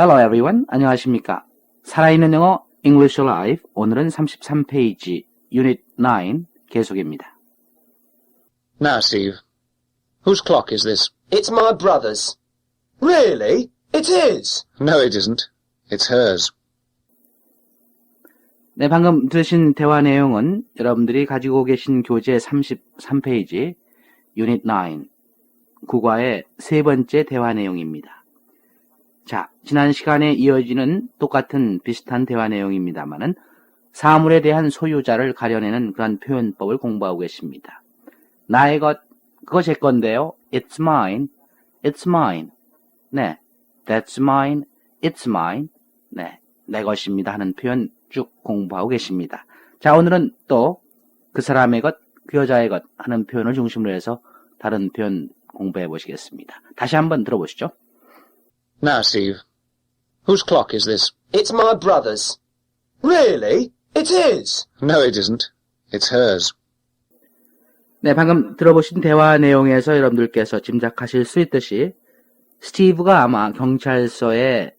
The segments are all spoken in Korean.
Hello everyone. 안녕하십니까. 살아있는 영어 English Live 오늘은 33페이지 Unit 9 계속입니다. Now, Steve. Whose clock is this? It's my brother's. Really? It is. No, it isn't. It's hers. 네, 방금 들으신 대화 내용은 여러분들이 가지고 계신 교재 33페이지 Unit 9 국어의 세 번째 대화 내용입니다. 자, 지난 시간에 이어지는 똑같은 비슷한 대화 내용입니다만은 사물에 대한 소유자를 가려내는 그런 표현법을 공부하고 계십니다. 나의 것, 그거 제 건데요. It's mine. It's mine. 네. That's mine. It's mine. 네. 내 것입니다 하는 표현 쭉 공부하고 계십니다. 자, 오늘은 또 그 사람의 것, 그 여자의 것 하는 표현을 중심으로 해서 다른 표현 공부해 보시겠습니다. 다시 한번 들어보시죠. Now, Steve. Whose clock is this? It's my brother's. Really? It is. No, it isn't. It's hers. 네, 방금 들어보신 대화 내용에서 여러분들께서 짐작하실 수 있듯이 스티브가 아마 경찰서에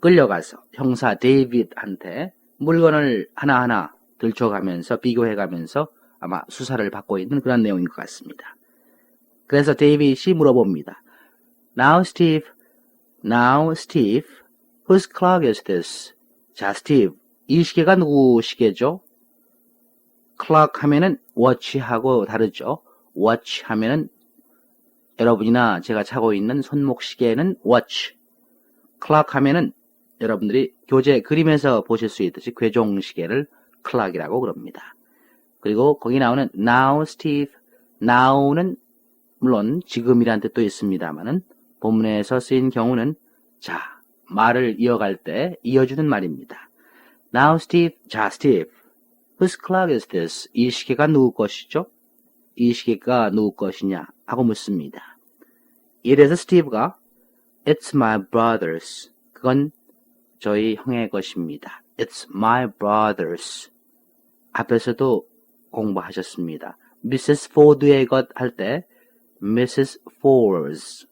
끌려가서 형사 데이빗한테 물건을 하나하나 들춰가면서 비교해가면서 아마 수사를 받고 있는 그런 내용인 것 같습니다. 그래서 데이빗이 물어봅니다. Now, Steve. Now, Steve. Whose clock is this? 자, 스티브. 이 시계가 누구 시계죠? clock 하면은 watch하고 다르죠. watch 하면은 여러분이나 제가 차고 있는 손목 시계는 watch. clock 하면은 여러분들이 교재 그림에서 보실 수 있듯이 괴종 시계를 clock이라고 그럽니다. 그리고 거기 나오는 now Steve, now는 물론 지금이란 뜻도 있습니다만은 본문에서 쓰인 경우는 자 말을 이어갈 때 이어주는 말입니다. Now Steve, 자 Steve, whose clock is this? 이 시계가 누구 것이죠? 이 시계가 누구 것이냐 하고 묻습니다. 이래서 스티브가 It's my brother's. 그건 저희 형의 것입니다. It's my brother's. 앞에서도 공부하셨습니다. Mrs. Ford의 것 할 때 Mrs. Ford's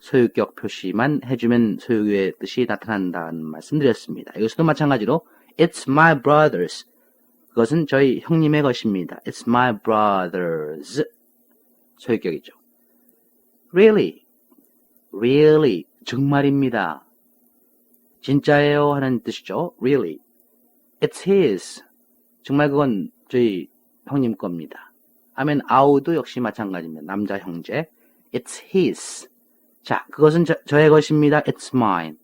소유격 표시만 해주면 소유의 뜻이 나타난다는 말씀드렸습니다. 이것도 마찬가지로 It's my brother's. 그것은 저희 형님의 것입니다. It's my brother's. 소유격이죠. Really? Really? 정말입니다. 진짜예요 하는 뜻이죠. Really? It's his. 정말 그건 저희 형님 겁니다. 하면 아우도 역시 마찬가지입니다. 남자 형제. It's his. 자, 그것은 저, 저의 것입니다. It's mine.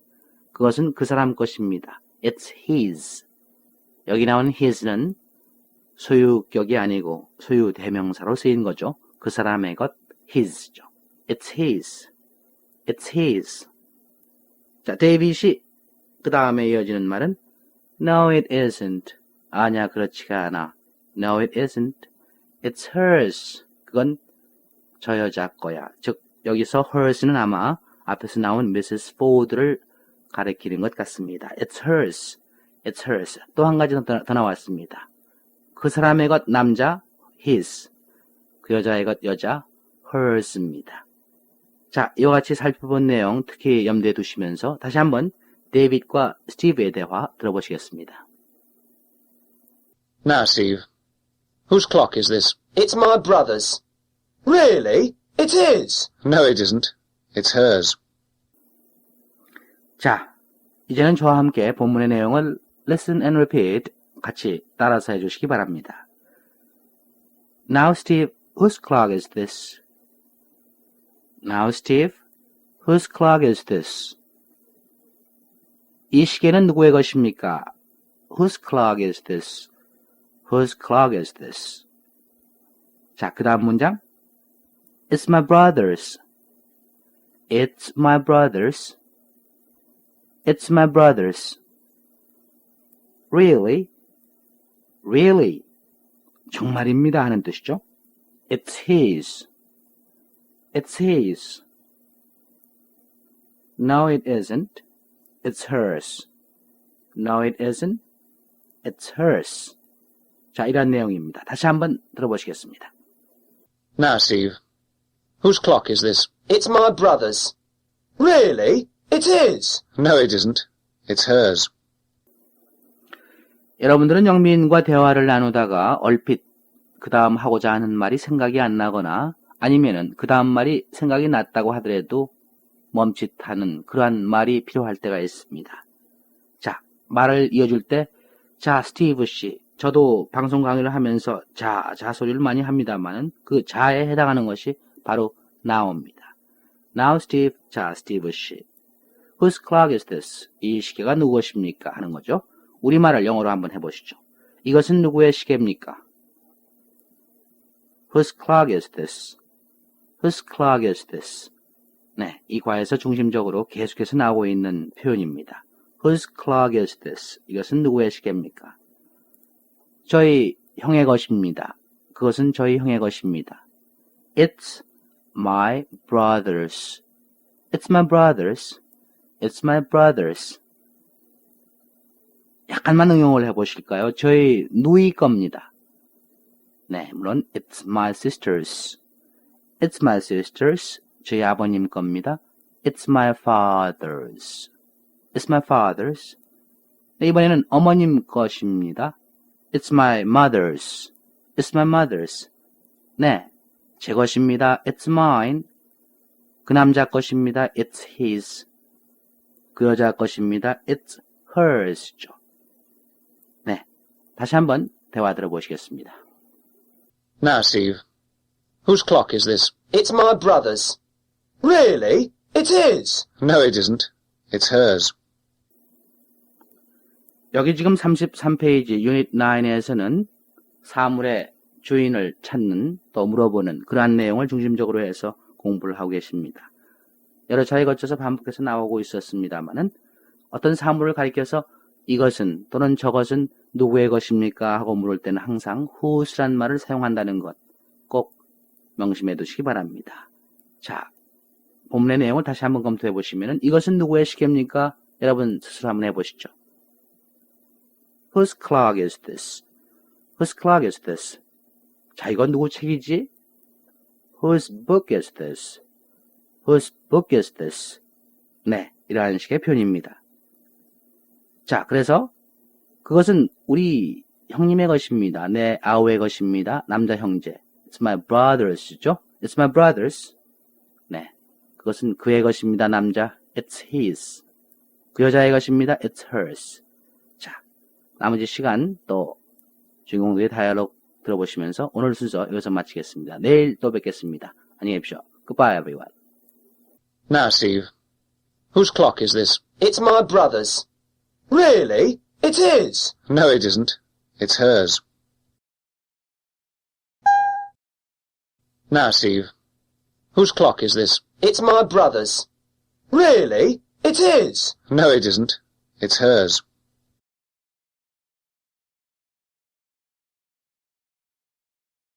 그것은 그 사람 것입니다. It's his. 여기 나오는 his는 소유격이 아니고 소유 대명사로 쓰인 거죠. 그 사람의 것 his죠. It's his. It's his. 자, 데이빗이 그 다음에 이어지는 말은 No, it isn't. 아니야, 그렇지가 않아. No, it isn't. It's hers. 그건 저 여자 거야. 즉, 여기서 hers는 아마 앞에서 나온 Mrs. Ford를 가리키는 것 같습니다. It's hers. It's hers. 또 한 가지 더, 더 나왔습니다. 그 사람의 것 남자 his. 그 여자의 것 여자 hers입니다. 자, 이와 같이 살펴본 내용 특히 염두에 두시면서 다시 한번 데이빗과 스티브의 대화 들어보시겠습니다. Now, Steve. Whose clock is this? It's my brother's. Really? It is. No, it isn't. It's hers. 자, 이제는 저와 함께 본문의 내용을 listen and repeat 같이 따라서 해주시기 바랍니다. Now, Steve, whose clock is this? Now, Steve, whose clock is this? 이 시계는 누구의 것입니까? Whose clock is this? Whose clock is this? 자, 그 다음 문장. It's my brother's. It's my brother's. It's my brother's. Really? Really? 정말입니다 하는 뜻이죠. It's his. It's his. No, it isn't. It's hers. No, it isn't. It's hers. 자, 이런 내용입니다. 다시 한번 들어보시겠습니다. Now, Steve. Whose clock is this? It's my brother's. Really? It is. No, it isn't. It's hers. 여러분들은 영민과 대화를 나누다가 얼핏 그 다음 하고자 하는 말이 생각이 안 나거나 아니면은 그 다음 말이 생각이 났다고 하더라도 멈칫하는 그러한 말이 필요할 때가 있습니다. 자, 말을 이어줄 때, 자, 스티브 씨, 저도 방송 강의를 하면서 자, 자 소리를 많이 합니다만은 그 자에 해당하는 것이 바로 now입니다. Now, Steve, 자, 스티브 씨. Whose clock is this? 이 시계가 누구 것입니까? 하는 거죠. 우리말을 영어로 한번 해보시죠. 이것은 누구의 시계입니까? Whose clock is this? Whose clock is this? 네, 이 과에서 중심적으로 계속해서 나오고 있는 표현입니다. Whose clock is this? 이것은 누구의 시계입니까? 저희 형의 것입니다. 그것은 저희 형의 것입니다. It's my brother's. It's my brother's. It's my brother's. 약간만 응용을 해보실까요? 저희 누이 겁니다. 네, 물론 it's my sister's. It's my sister's. 저희 아버님 겁니다. It's my father's. It's my father's. 네, 이번에는 어머님 것입니다. It's my mother's. It's my mother's. 네, 제 것입니다. It's mine. 그 남자 것입니다. It's his. 그 여자 것입니다. It's hers죠. 네, 다시 한번 대화 들어보시겠습니다. Now, Steve. Whose clock is this? It's my brother's. Really? It is. No, it isn't. It's hers. 여기 지금 33페이지 유닛 9에서는 사물의 주인을 찾는 또 물어보는 그러한 내용을 중심적으로 해서 공부를 하고 계십니다. 여러 차례 거쳐서 반복해서 나오고 있었습니다만은 어떤 사물을 가리켜서 이것은 또는 저것은 누구의 것입니까 하고 물을 때는 항상 whose란 말을 사용한다는 것 꼭 명심해 두시기 바랍니다. 자, 본문의 내용을 다시 한번 검토해 보시면은 이것은 누구의 시계입니까? 여러분 스스로 한번 해보시죠. Whose clock is this? Whose clock is this? 자, 이건 누구 책이지? Whose book is this? Whose book is this? 네, 이러한 식의 표현입니다. 자, 그래서 그것은 우리 형님의 것입니다. 내 아우의 것입니다. 남자 형제. It's my brother's,죠? It's my brother's. 네, 그것은 그의 것입니다. 남자. It's his. 그 여자의 것입니다. It's hers. 자, 나머지 시간 또 주인공들의 다이얼로그 들어보시면서 오늘 순서 여기서 마치겠습니다. 내일 또 뵙겠습니다. 안녕히 계십시오. Goodbye everyone. Now, Steve. Whose clock is this? It's my brother's. Really? It is. No, it isn't. It's hers. Now, Steve. Whose clock is this? It's my brother's. Really? It is. No, it isn't. It's hers.